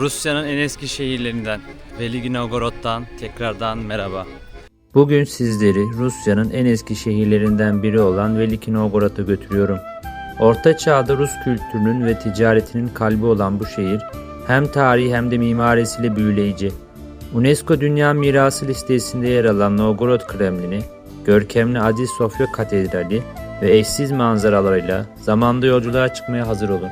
Rusya'nın en eski şehirlerinden Veliki Novgorod'dan tekrardan merhaba. Bugün sizleri Rusya'nın en eski şehirlerinden biri olan Veliki Novgorod'a götürüyorum. Orta Çağ'da Rus kültürünün ve ticaretinin kalbi olan bu şehir hem tarihi hem de mimarisiyle büyüleyici. UNESCO Dünya Mirası listesinde yer alan Novgorod Kremlini, görkemli Aziz Sofya Katedrali ve eşsiz manzaralarıyla zamanda yolculuğa çıkmaya hazır olun.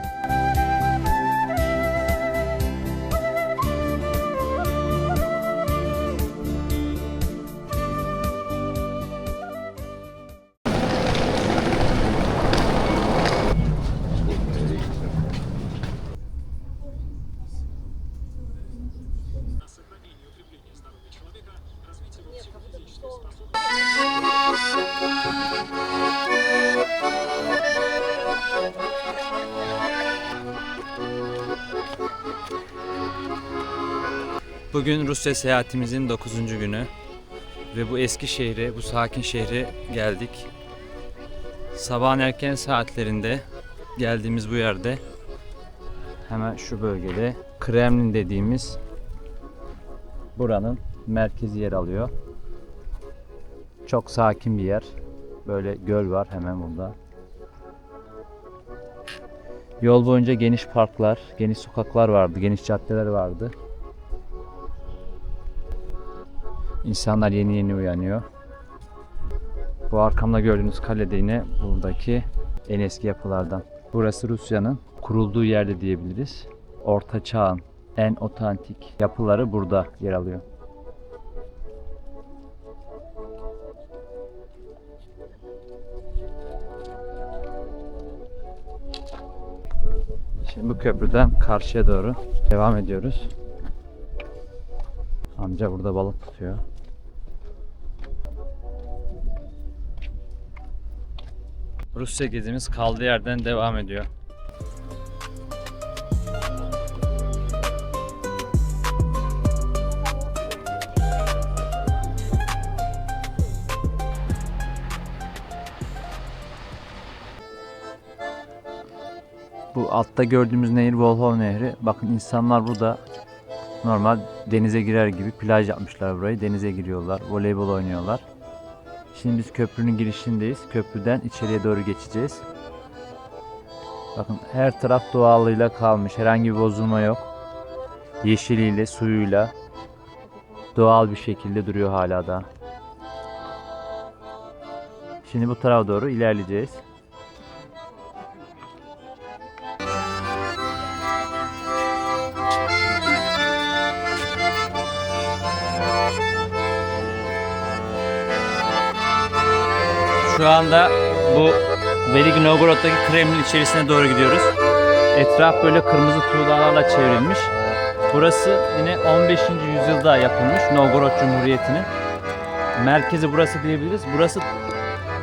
Bugün Rusya seyahatimizin 9. günü ve bu eski şehre, bu sakin şehre geldik. Sabahın erken saatlerinde geldiğimiz bu yerde hemen şu bölgede Kremlin dediğimiz buranın merkezi yer alıyor. Çok sakin bir yer. Böyle göl var hemen burada. Yol boyunca geniş parklar, geniş sokaklar vardı, geniş caddeler vardı. İnsanlar yeni yeni uyanıyor. Bu arkamda gördüğünüz kale de yine buradaki en eski yapılardan. Burası Rusya'nın kurulduğu yerde diyebiliriz. Orta Çağ'ın en otantik yapıları burada yer alıyor. Şimdi bu köprüden karşıya doğru devam ediyoruz. Amca burada balık tutuyor. Rusya gezimiz kaldığı yerden devam ediyor. Bu altta gördüğümüz nehir Volhov Nehri. Bakın insanlar burada normal denize girer gibi plaj yapmışlar burayı. Denize giriyorlar, voleybol oynuyorlar. Şimdi biz köprünün girişindeyiz. Köprüden içeriye doğru geçeceğiz. Bakın her taraf doğallığıyla kalmış. Herhangi bir bozulma yok. Yeşiliyle, suyuyla doğal bir şekilde duruyor hala da. Şimdi bu tarafa doğru ilerleyeceğiz. Şu anda bu Veliki Novgorod'daki Kremlin içerisine doğru gidiyoruz. Etraf böyle kırmızı tuğlalarla çevrilmiş. Burası yine 15. yüzyılda yapılmış Novgorod Cumhuriyeti'nin. Merkezi burası diyebiliriz. Burası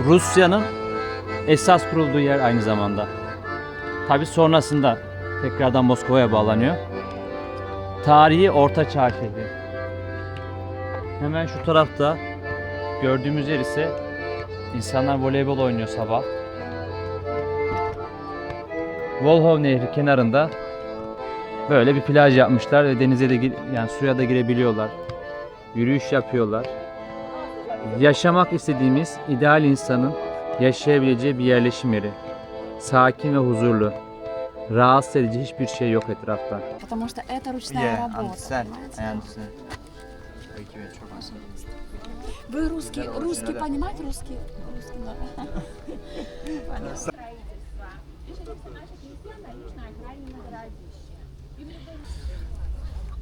Rusya'nın esas kurulduğu yer aynı zamanda. Tabi sonrasında tekrardan Moskova'ya bağlanıyor. Tarihi Orta Çağ şehri. Hemen şu tarafta gördüğümüz yer ise İnsanlar voleybol oynuyor sabah. Volhov Nehri kenarında böyle bir plaj yapmışlar ve denize de gir- yani suya da girebiliyorlar. Yürüyüş yapıyorlar. Yaşamak istediğimiz ideal insanın yaşayabileceği bir yerleşim yeri. Sakin ve huzurlu. Rahatsız edici hiçbir şey yok etrafta. Потому что это ручная Yeah, работа. understand. понимаете? I understand. Thank you, it's awesome. Вы русский, русский понимаете русский? Русский, да.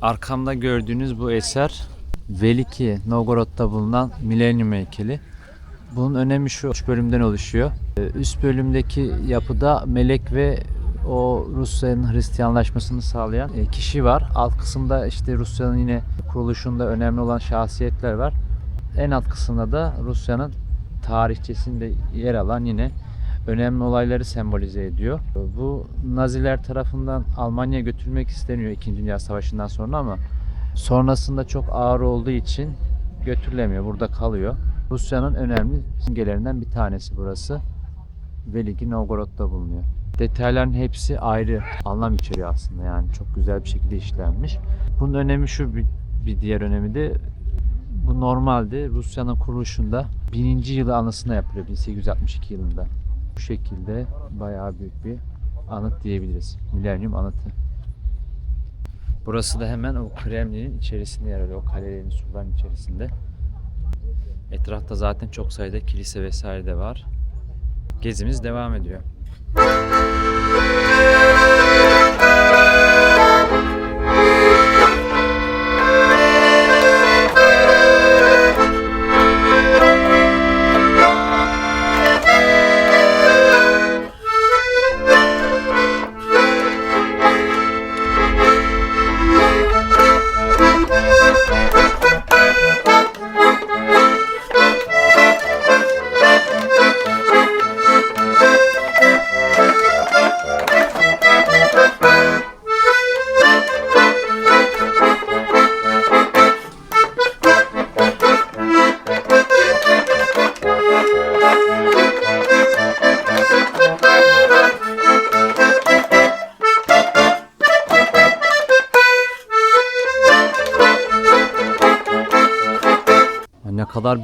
Arkamda gördüğünüz bu eser Veliki Novgorod'da bulunan Milenyum heykeli. Bunun önemi şu üç bölümden oluşuyor. Ee, Üst bölümdeki yapıda melek ve o Rusya'nın Hristiyanlaşmasını sağlayan e, kişi var. Alt kısımda işte Rusya'nın yine kuruluşunda önemli olan şahsiyetler var. En alt kısımda da Rusya'nın tarihçesinde yer alan yine önemli olayları sembolize ediyor. Bu Naziler tarafından Almanya'ya götürülmek isteniyor 2. Dünya Savaşı'ndan sonra ama sonrasında çok ağır olduğu için götürülemiyor. Burada kalıyor. Rusya'nın önemli simgelerinden bir tanesi burası. Veliki Novgorod'da bulunuyor. detayların hepsi ayrı anlam içeriyor aslında yani çok güzel bir şekilde işlenmiş. Bunun önemi şu bir, bir diğer önemi de bu normalde Rusya'nın kuruluşunda 1000. yılı anısına yapılıyor 1862 yılında. Bu şekilde bayağı büyük bir anıt diyebiliriz. Milenyum anıtı. Burası da hemen o Kremlin'in içerisinde yer alıyor. O kalelerin surların içerisinde. Etrafta zaten çok sayıda kilise vesaire de var. Gezimiz devam ediyor.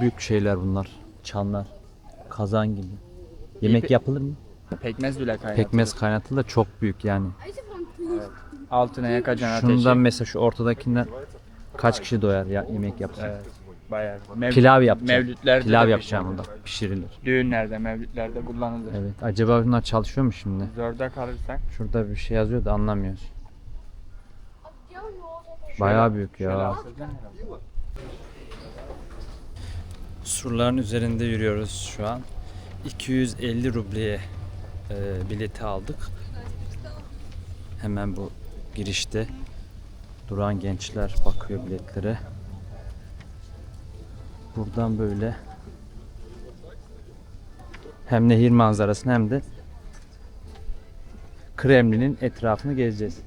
Büyük şeyler bunlar. Çanlar. Kazan gibi. Yemek pe- yapılır mı? Pekmez bile kaynatılır. Pekmez kaynatılır da çok büyük yani. Altına yakacaksın Şundan ateşi. mesela şu ortadakinden kaç kişi doyar ya yemek yapsa? Evet. Bayağı. Mev- Pilav yapacağım. Mevlütlerde Pilav de yapacağım pişirilir. bunda. Pişirilir. Düğünlerde, mevlütlerde kullanılır. Evet. Acaba bunlar çalışıyor mu şimdi? Zorda kalırsak Şurada bir şey yazıyor da anlamıyoruz. Bayağı büyük şöyle ya. asıldan Surların üzerinde yürüyoruz şu an. 250 rubleye e, bileti aldık. Hemen bu girişte duran gençler bakıyor biletlere. Buradan böyle hem nehir manzarasını hem de Kremlin'in etrafını gezeceğiz.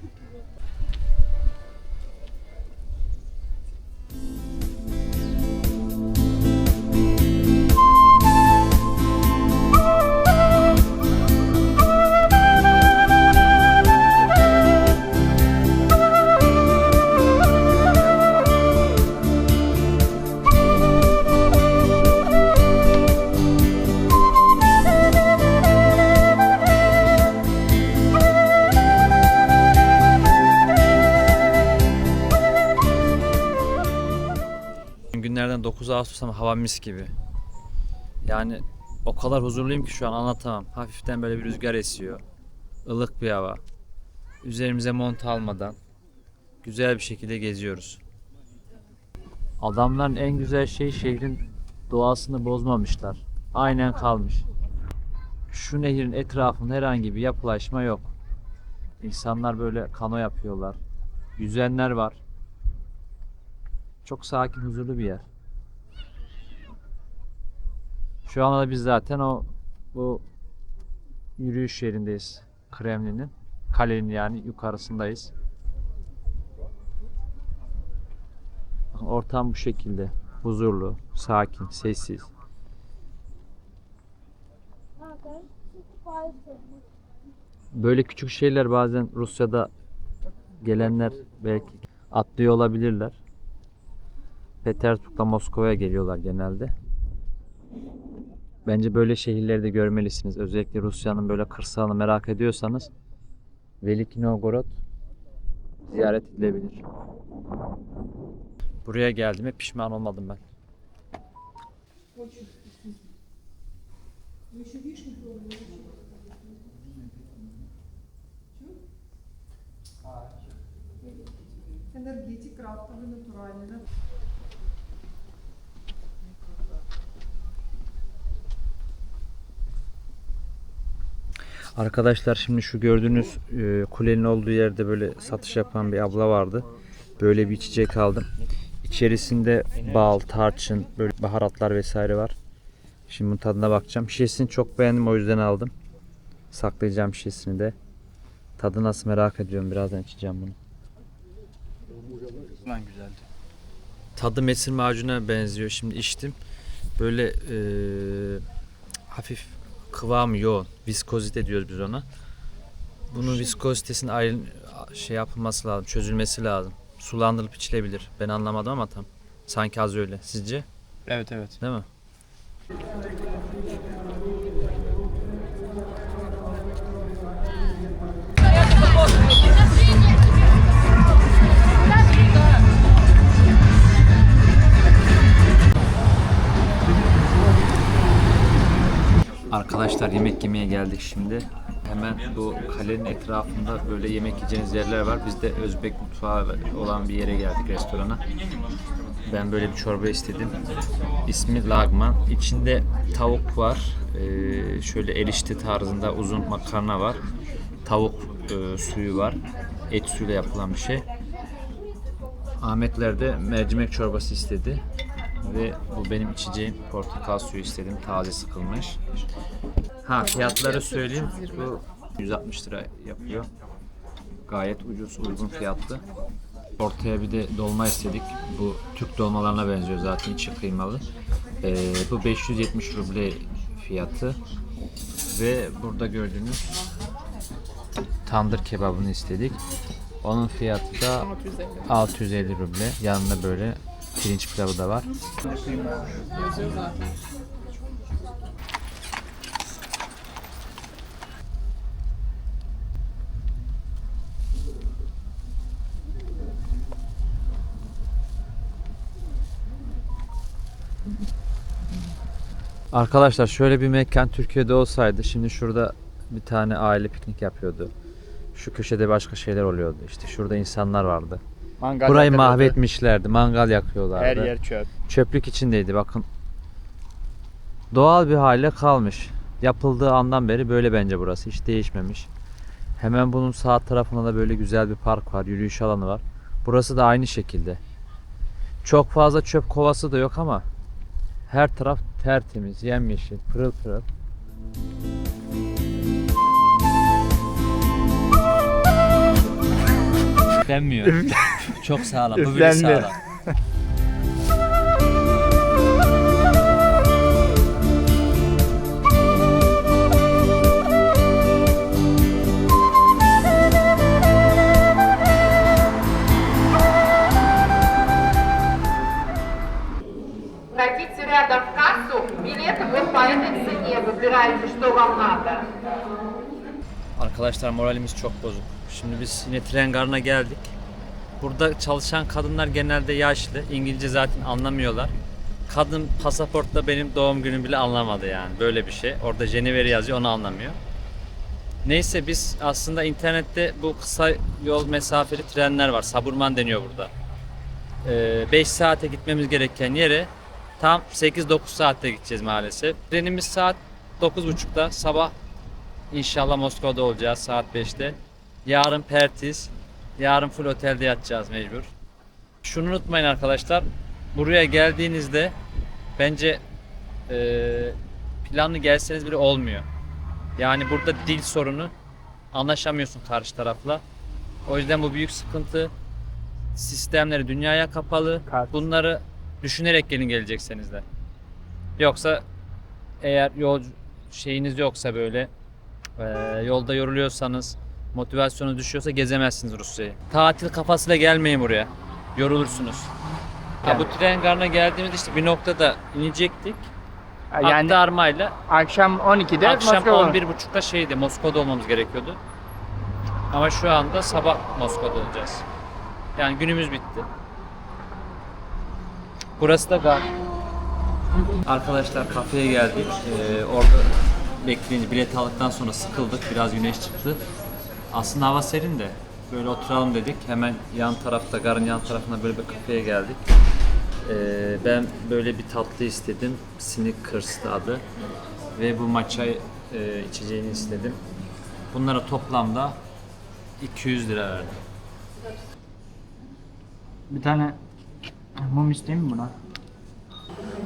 Ağustos ama hava mis gibi. Yani o kadar huzurluyum ki şu an anlatamam. Hafiften böyle bir rüzgar esiyor. Ilık bir hava. Üzerimize mont almadan güzel bir şekilde geziyoruz. Adamların en güzel şey şehrin doğasını bozmamışlar. Aynen kalmış. Şu nehrin etrafında herhangi bir yapılaşma yok. İnsanlar böyle kano yapıyorlar. Yüzenler var. Çok sakin, huzurlu bir yer. Şu anda da biz zaten o bu yürüyüş yerindeyiz. Kremlin'in. Kalenin yani yukarısındayız. Ortam bu şekilde. Huzurlu, sakin, sessiz. Böyle küçük şeyler bazen Rusya'da gelenler belki atlıyor olabilirler. Petersburg'da Moskova'ya geliyorlar genelde. Bence böyle şehirleri de görmelisiniz. Özellikle Rusya'nın böyle kırsalını merak ediyorsanız Veliki Novgorod ziyaret edilebilir. Buraya geldiğime pişman olmadım ben. Энергетик, крафтовый, натуральный. Arkadaşlar şimdi şu gördüğünüz e, kulenin olduğu yerde böyle satış yapan bir abla vardı. Böyle bir içecek aldım. İçerisinde bal, tarçın, böyle baharatlar vesaire var. Şimdi bunun tadına bakacağım. Şişesini çok beğendim o yüzden aldım. Saklayacağım şişesini de. Tadı nasıl merak ediyorum. Birazdan içeceğim bunu. Lan güzeldi. Tadı mesir macuna benziyor. Şimdi içtim. Böyle e, hafif kıvamı yoğun. Viskozite diyoruz biz ona. Bunun viskozitesinin ayrı şey yapılması lazım, çözülmesi lazım. Sulandırılıp içilebilir. Ben anlamadım ama tam. Sanki az öyle. Sizce? Evet evet. Değil mi? Arkadaşlar yemek yemeye geldik şimdi. Hemen bu kalenin etrafında böyle yemek yiyeceğiniz yerler var. Biz de Özbek mutfağı olan bir yere geldik restorana. Ben böyle bir çorba istedim. İsmi lagman. İçinde tavuk var. Ee, şöyle erişte tarzında uzun makarna var. Tavuk e, suyu var. Et suyuyla yapılan bir şey. Ahmetler de mercimek çorbası istedi. Ve bu benim içeceğim portakal suyu istedim. Taze sıkılmış. Ha fiyatları söyleyeyim. Bu 160 lira yapıyor. Gayet ucuz, uygun fiyatlı. Ortaya bir de dolma istedik. Bu Türk dolmalarına benziyor zaten içi kıymalı. Ee, bu 570 ruble fiyatı. Ve burada gördüğünüz tandır kebabını istedik. Onun fiyatı da 650 ruble. Yanında böyle pirinç pilavı da var. Arkadaşlar şöyle bir mekan Türkiye'de olsaydı şimdi şurada bir tane aile piknik yapıyordu. Şu köşede başka şeyler oluyordu. İşte şurada insanlar vardı. Mangal Burayı yakılıyordu. mahvetmişlerdi. Mangal yakıyorlardı. Her yer çöp. Çöplük içindeydi bakın. Doğal bir hale kalmış. Yapıldığı andan beri böyle bence burası. Hiç değişmemiş. Hemen bunun sağ tarafında da böyle güzel bir park var. Yürüyüş alanı var. Burası da aynı şekilde. Çok fazla çöp kovası da yok ama her taraf tertemiz, yemyeşil, pırıl pırıl. Üflenmiyor. Çok sağlam. Bu bile Üflendi. sağlam. Хотите рядом в кассу? Билеты вот по этой цене. Выбираете, что вам надо. Arkadaşlar moralimiz çok bozuk. Şimdi biz yine tren garına geldik. Burada çalışan kadınlar genelde yaşlı. İngilizce zaten anlamıyorlar. Kadın pasaportta benim doğum günüm bile anlamadı yani. Böyle bir şey. Orada Jennifer'i yazıyor onu anlamıyor. Neyse biz aslında internette bu kısa yol mesafeli trenler var. Saburman deniyor burada. 5 saate gitmemiz gereken yere tam 8-9 saatte gideceğiz maalesef. Trenimiz saat 9.30'da sabah İnşallah Moskova'da olacağız saat 5'te. Yarın Pertiz. Yarın full otelde yatacağız mecbur. Şunu unutmayın arkadaşlar. Buraya geldiğinizde bence eee, planlı gelseniz bile olmuyor. Yani burada dil sorunu anlaşamıyorsun karşı tarafla. O yüzden bu büyük sıkıntı. Sistemleri dünyaya kapalı. Kart. Bunları düşünerek gelin gelecekseniz de. Yoksa eğer yol şeyiniz yoksa böyle ee, yolda yoruluyorsanız, motivasyonunuz düşüyorsa gezemezsiniz Rusya'yı. Tatil kafasıyla gelmeyin buraya. Yorulursunuz. Ya bu tren garına geldiğimizde işte bir noktada inecektik. Yani Aktarmayla akşam 12'de akşam Moskova. 11.30'da şeydi Moskova'da olmamız gerekiyordu. Ama şu anda sabah Moskova'da olacağız. Yani günümüz bitti. Burası da gar. Arkadaşlar kafeye geldik. Ee, orada bekleyince bilet aldıktan sonra sıkıldık. Biraz güneş çıktı. Aslında hava serin de böyle oturalım dedik. Hemen yan tarafta, garın yan tarafında böyle bir kafeye geldik. Ee, ben böyle bir tatlı istedim. Snickers'tı adı. Ve bu matcha e, içeceğini istedim. Bunlara toplamda 200 lira verdim. Bir tane mum isteyeyim mi buna?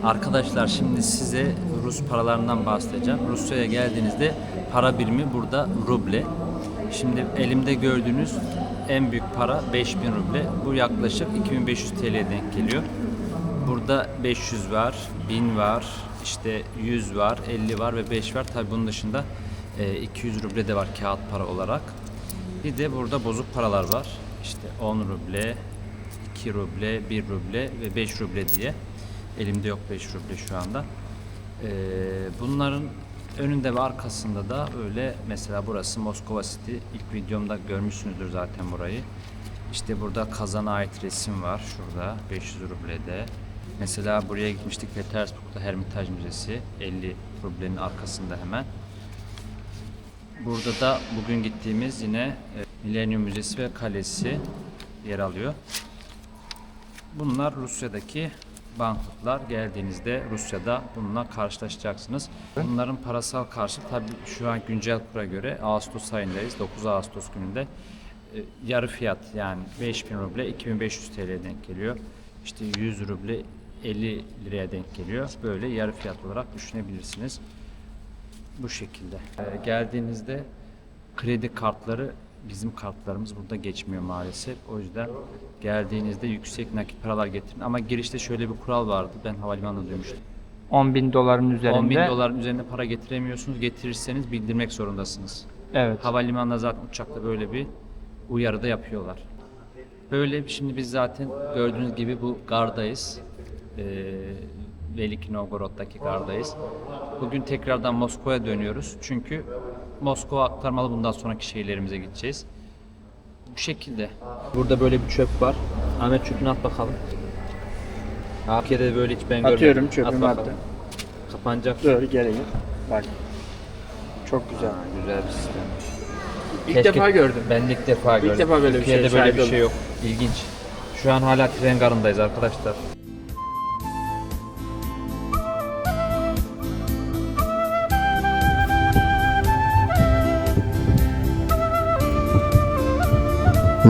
Arkadaşlar şimdi size Rus paralarından bahsedeceğim. Rusya'ya geldiğinizde para birimi burada ruble. Şimdi elimde gördüğünüz en büyük para 5000 ruble. Bu yaklaşık 2500 TL'ye denk geliyor. Burada 500 var, 1000 var, işte 100 var, 50 var ve 5 var. Tabi bunun dışında e, 200 ruble de var kağıt para olarak. Bir de burada bozuk paralar var. İşte 10 ruble, 2 ruble, 1 ruble ve 5 ruble diye. Elimde yok 5 ruble şu anda. Ee, bunların önünde ve arkasında da öyle mesela burası Moskova City. İlk videomda görmüşsünüzdür zaten burayı. İşte burada kazana ait resim var şurada 500 rublede. Mesela buraya gitmiştik Petersburg'da Hermitage Müzesi 50 rublenin arkasında hemen. Burada da bugün gittiğimiz yine e, Millennium Müzesi ve Kalesi yer alıyor. Bunlar Rusya'daki banknotlar. Geldiğinizde Rusya'da bununla karşılaşacaksınız. Bunların parasal karşılığı tabii şu an güncel kura göre Ağustos ayındayız. 9 Ağustos gününde e, yarı fiyat yani 5000 ruble 2500 TL'ye denk geliyor. İşte 100 ruble 50 liraya denk geliyor. Böyle yarı fiyat olarak düşünebilirsiniz. Bu şekilde. Ee, geldiğinizde kredi kartları bizim kartlarımız burada geçmiyor maalesef. O yüzden geldiğinizde yüksek nakit paralar getirin. Ama girişte şöyle bir kural vardı. Ben havalimanında duymuştum. 10 bin doların üzerinde. 10 bin doların üzerinde para getiremiyorsunuz. Getirirseniz bildirmek zorundasınız. Evet. Havalimanında zaten uçakta böyle bir uyarı da yapıyorlar. Böyle şimdi biz zaten gördüğünüz gibi bu gardayız. Ee, Veliki Novgorod'daki gardayız. Bugün tekrardan Moskova'ya dönüyoruz. Çünkü Moskova aktarmalı bundan sonraki şehirlerimize gideceğiz. Bu şekilde. Burada böyle bir çöp var. Ahmet çöpünü at bakalım. Türkiye'de de böyle hiç ben görmedim. Atıyorum, At çöpümü bakalım. attım. Kapanacak. Dur geri git. Bak. Çok güzel. Güzel bir sistem. İlk Keşke- defa gördüm. Ben de ilk defa gördüm. defa böyle bir Türkiye'de şeye böyle bir şey yok. İlginç. Şu an hala tren garındayız arkadaşlar.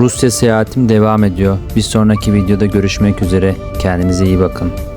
Rusya seyahatim devam ediyor. Bir sonraki videoda görüşmek üzere. Kendinize iyi bakın.